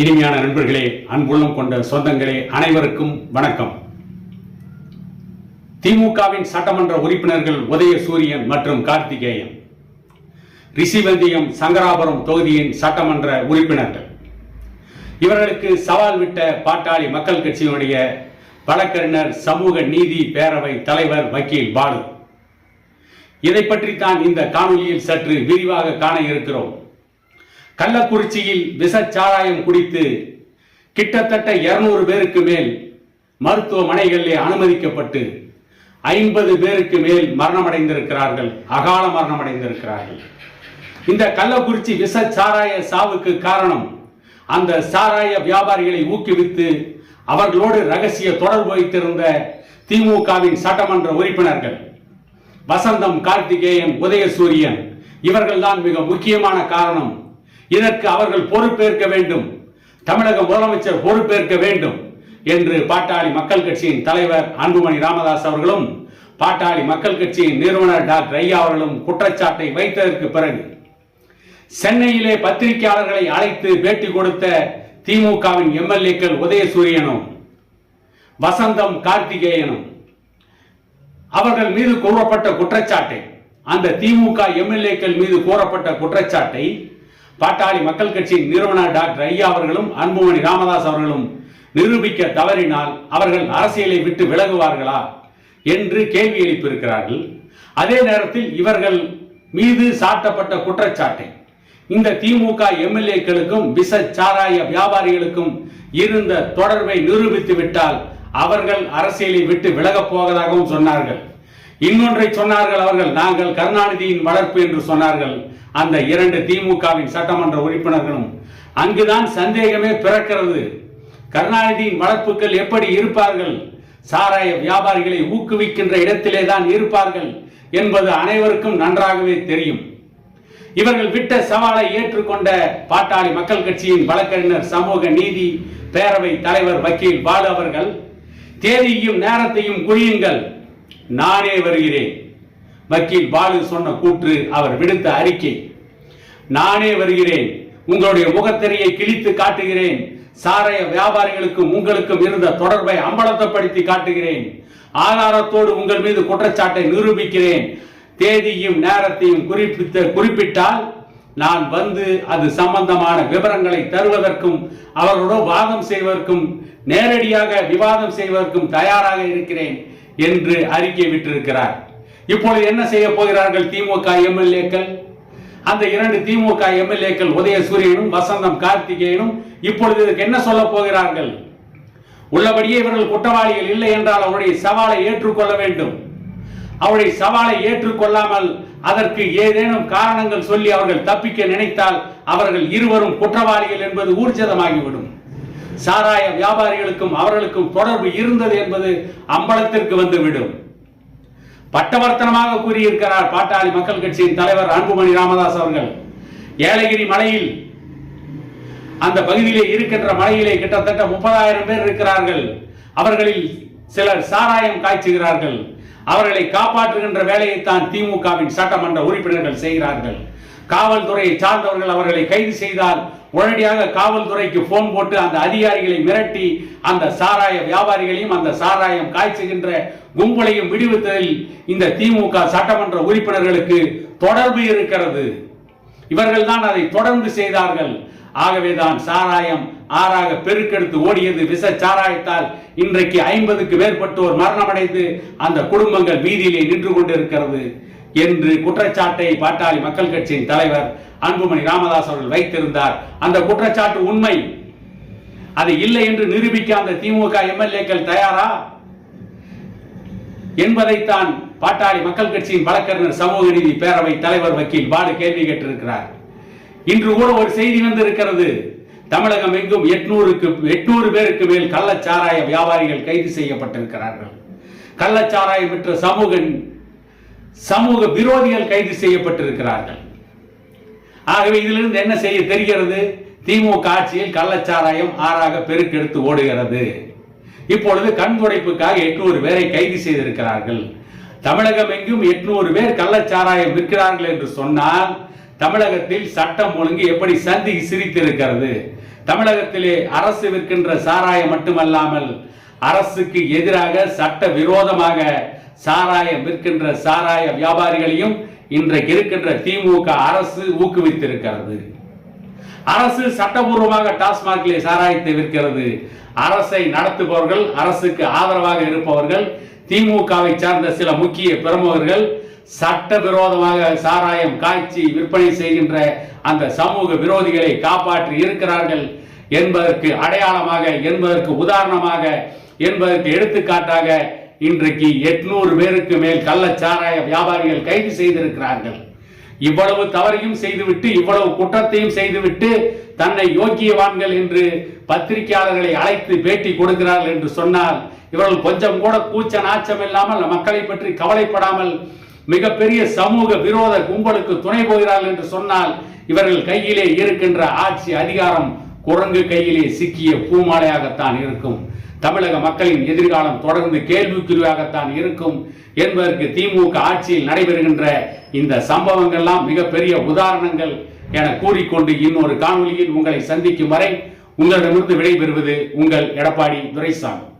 இனிமையான நண்பர்களே அன்புள்ளம் கொண்ட சொந்தங்களே அனைவருக்கும் வணக்கம். திமுகவின் சட்டமன்ற உறுப்பினர்கள் உதயசூரியன் மற்றும் கார்த்திகேயன். ரிஷிவந்தியம் சங்கராபுரம் தொகுதியின் சட்டமன்ற உறுப்பினர்கள். இவர்களுக்கு சவால் விட்ட பாட்டாளி மக்கள் கட்சியினுடைய வழக்கறிஞர் சமூக நீதி பேரவை தலைவர் வக்கீல் பாலு. இதை பற்றித்தான் இந்த காணொலியில் சற்று விரிவாக காண இருக்கிறோம். கள்ளக்குறிச்சியில் விஷச்சாராயம் குடித்து கிட்டத்தட்ட இருநூறு பேருக்கு மேல் மருத்துவமனைகளிலே அனுமதிக்கப்பட்டு ஐம்பது பேருக்கு மேல் மரணமடைந்திருக்கிறார்கள். அகால மரணமடைந்திருக்கிறார்கள். இந்த கள்ளக்குறிச்சி விஷச்சாராய சாவுக்கு காரணம் அந்த சாராய வியாபாரிகளை ஊக்குவித்து அவர்களோடு ரகசிய தொடர்பு வைத்திருந்த திமுகவின் சட்டமன்ற உறுப்பினர்கள் வசந்தம் கார்த்திகேயன் உதயசூரியன் இவர்கள்தான் மிக முக்கியமான காரணம். இதற்கு அவர்கள் பொறுப்பேற்க வேண்டும். தமிழக முதலமைச்சர் பொறுப்பேற்க வேண்டும் என்று பாட்டாளி மக்கள் கட்சியின் தலைவர் அன்புமணி ராமதாஸ் அவர்களும் பாட்டாளி மக்கள் கட்சியின் நிறுவனர் டாக்டர் ஐயா அவர்களும் குற்றச்சாட்டை வைத்ததற்கு பிறகு சென்னையிலே பத்திரிகையாளர்களை அழைத்து பேட்டி கொடுத்த திமுகவின் எம்எல்ஏக்கள் உதயசூரியனும் வசந்தம் கார்த்திகேயனும் அவர்கள் மீது கூறப்பட்ட குற்றச்சாட்டை அந்த திமுக எம்எல்ஏக்கள் மீது கூறப்பட்ட குற்றச்சாட்டை பாட்டாளி மக்கள் கட்சியின் நிறுவனர் டாக்டர் ஐயா அவர்களும் அன்புமணி ராமதாஸ் அவர்களும் நிரூபிக்க தவறினால் அவர்கள் அரசியலை விட்டு விலகுவார்களா என்று கேள்வி எழுப்பியிருக்கிறார்கள். அதே நேரத்தில் இவர்கள் மீது சாட்டப்பட்ட குற்றச்சாட்டை இந்த திமுக எம்எல்ஏக்களுக்கும் விச சாராய வியாபாரிகளுக்கும் இருந்த தொடர்பை நிரூபித்து விட்டால் அவர்கள் அரசியலை விட்டு விலகப் போவதாகவும் சொன்னார்கள். இன்னொன்றை சொன்னார்கள் அவர்கள் நாங்கள் கருணாநிதியின் வளர்ப்பு என்று சொன்னார்கள். அந்த இரண்டு திமுகவின் சட்டமன்ற உறுப்பினர்களும் அங்குதான் சந்தேகமே பிறக்கிறது. கருணாநிதியின் வளர்ப்புகள் எப்படி இருப்பார்கள்? சாராய வியாபாரிகளை ஊக்குவிக்கின்ற இடத்திலே தான் இருப்பார்கள் என்பது அனைவருக்கும் நன்றாகவே தெரியும். இவர்கள் விட்ட சவாலை ஏற்றுக்கொண்ட பாட்டாளி மக்கள் கட்சியின் வழக்கறிஞர் சமூக நீதி பேரவை தலைவர் வக்கீல் பாலு அவர்கள் தேதியும் நேரத்தையும் குறியுங்கள். நானே வருகிறேன். வக்கீல் பாலு சொன்ன கூற்று அவர் விடுத்த அறிக்கை. நானே வருகிறேன். உங்களுடைய முகத்திரையை கிழித்து காட்டுகிறேன். சாராய வியாபாரிகளுக்கும் உங்களுக்கும் இருந்த தொடர்பை அம்பலத்தப்படுத்தி காட்டுகிறேன். ஆதாரத்தோடு உங்கள் மீது குற்றச்சாட்டை நிரூபிக்கிறேன். தேதியும் நேரத்தையும் குறிப்பித்த குறிப்பிட்டால் நான் வந்து அது சம்பந்தமான விவரங்களை தருவதற்கும் அவர்களோடு வாதம் செய்வதற்கும் நேரடியாக விவாதம் செய்வதற்கும் தயாராக இருக்கிறேன். என்று அறிக்கை விட்டிருக்கிறார். இப்பொழுது என்ன செய்ய போகிறார்கள் திமுக எம்எல்ஏக்கள்? அந்த இரண்டு திமுக எம்எல்ஏக்கள் உதயசூரியனும் வசந்தம் கார்த்திகேயனும் இப்பொழுது இதற்கு என்ன சொல்ல போகிறார்கள்? உள்ளபடியே இவர்கள் குற்றவாளிகள் இல்லை என்றால் அவருடைய சவாலை ஏற்றுக்கொள்ள வேண்டும். அவருடைய சவாலை ஏற்றுக்கொள்ளாமல் அதற்கு ஏதேனும் காரணங்கள் சொல்லி அவர்கள் தப்பிக்க நினைத்தால் அவர்கள் இருவரும் குற்றவாளிகள் என்பது ஊர்ஜிதமாகிவிடும். சாராய வியாபாரிகளுக்கும் அவர்களுக்கும் தொடர்பு இருந்தது என்பது அம்பலத்திற்கு வந்துவிடும். பட்டவர்த்தனமாக கூறியிருக்கிறார் பாட்டாளி மக்கள் கட்சியின் தலைவர் அன்புமணி ராமதாஸ் அவர்கள். ஏலகிரி மலையில் அந்த பகுதியிலே இருக்கின்ற மலையிலே கிட்டத்தட்ட முப்பதாயிரம் பேர் இருக்கிறார்கள். அவர்களில் சிலர் சாராயம் காய்ச்சுகிறார்கள். அவர்களை காப்பாற்றுகின்ற வேலையைத்தான் திமுகவின் சட்டமன்ற உறுப்பினர்கள் செய்கிறார்கள். காவல்துறையை சார்ந்தவர்கள் அவர்களை கைது செய்தால் உடனடியாக காவல்துறைக்கு போன் போட்டு அந்த அதிகாரிகளை மிரட்டி அந்த சாராய வியாபாரிகளையும் அந்த சாராயம் காய்ச்சுகின்ற கும்பலையும் விடுவித்ததில் இந்த திமுக சட்டமன்ற உறுப்பினர்களுக்கு தொடர்பு இருக்கிறது. இவர்கள் தான் அதை தொடர்ந்து செய்தார்கள். ஆகவேதான் சாராயம் ஆறாக பெருக்கெடுத்து ஓடியது விச சாராயத்தால் இன்றைக்கு ஐம்பதுக்கு மேற்பட்டோர் மரணமடைந்து அந்த குடும்பங்கள் வீதியிலே நின்று கொண்டிருக்கிறது. என்று குற்றச்சாட்டை பாட்டாளி மக்கள் கட்சியின் தலைவர் அன்புமணி ராமதாஸ் அவர்கள் வைத்திருந்தார். அந்த குற்றச்சாட்டு உண்மை. அது இல்லை என்று நிரூபிக்க அந்த திமுக எம்எல்ஏக்கள் தயாரா? என்பதைத்தான் பாட்டாளி மக்கள் கட்சியின் வழக்கறிஞர் சமூக நீதி பேரவை தலைவர் வக்கீல் பாடு கேள்வி கேட்டிருக்கிறார். இன்று கூட ஒரு செய்தி வந்திருக்கிறது. தமிழகம் எங்கும் எட்நூறுக்கு எட்நூறு பேருக்கு மேல் கள்ளச்சாராய வியாபாரிகள் கைது செய்யப்பட்டிருக்கிறார்கள். கள்ளச்சாராயம் பெற்ற சமூக சமூக விரோதிகள் கைது செய்யப்பட்டிருக்கிறார்கள். ஆகவே இதிலிருந்து என்ன செய்ய தெரிகிறது? திமுக ஆட்சியில் கள்ளச்சாராயம் ஆறாக பெருக்கெடுத்து ஓடுகிறது. இப்பொழுது கண்துடைப்புக்காக எட்நூறு பேரை கைது செய்திருக்கிறார்கள். தமிழகம் எங்கும் எட்நூறு பேர் கள்ளச்சாராயம் விற்கிறார்கள் என்று சொன்னால் தமிழகத்தில் சட்டம் ஒழுங்கு எப்படி சந்தி சிரித்திருக்கிறது? தமிழகத்திலே அரசு விற்கின்ற சாராயம் மட்டுமல்லாமல் அரசுக்கு எதிராக சட்ட விரோதமாக சாராயம் விற்கின்ற சாராய வியாபாரிகளையும் இன்றைக்கு இருக்கின்ற திமுக அரசு ஊக்குவித்திருக்கிறது. அரசு சட்டபூர்வமாக டாஸ்மாகிலே சாராயத்தை விற்கிறது. அரசை நடத்துபவர்கள் அரசுக்கு ஆதரவாக இருப்பவர்கள் திமுகவை சார்ந்த சில முக்கிய பிரமுகர்கள் சட்டவிரோதமாக சாராயம் காய்ச்சி விற்பனை செய்கின்ற அந்த சமூக விரோதிகளை காப்பாற்றி இருக்கிறார்கள் என்பதற்கு அடையாளமாக என்பதற்கு உதாரணமாக என்பதற்கு எடுத்துக்காட்டாக இன்றைக்கு எட்நூறு பேருக்கு மேல் கள்ளச்சாராய வியாபாரிகள் கைது செய்திருக்கிறார்கள். இவ்வளவு தவறையும் செய்துவிட்டு இவ்வளவு குற்றத்தையும் செய்துவிட்டு தன்னை யோக்கியவான்கள் என்று பத்திரிகையாளர்களை அழைத்து பேட்டி கொடுக்கிறார்கள் என்று சொன்னால் இவர்கள் கொஞ்சம் கூட கூச்ச நாச்சம் இல்லாமல் மக்களை பற்றி கவலைப்படாமல் மிகப்பெரிய சமூக விரோத கும்பலுக்கு துணை போகிறார்கள் என்று சொன்னால் இவர்கள் கையிலே இருக்கின்ற ஆட்சி அதிகாரம் குரங்கு கையிலே சிக்கிய பூமாலையாகத்தான் இருக்கும். தமிழக மக்களின் எதிர்காலம் தொடர்ந்து கேள்விக்குறியாகத்தான் இருக்கும் என்பதற்கு திமுக ஆட்சியில் நடைபெறுகின்ற இந்த சம்பவங்கள்லாம் மிகப்பெரிய உதாரணங்கள் என கூறிக்கொண்டு இன்னொரு காணொலியில் உங்களை சந்திக்கும் வரை உங்களிடமிருந்து விடைபெறுவது உங்கள் எடப்பாடி துரைசாமி.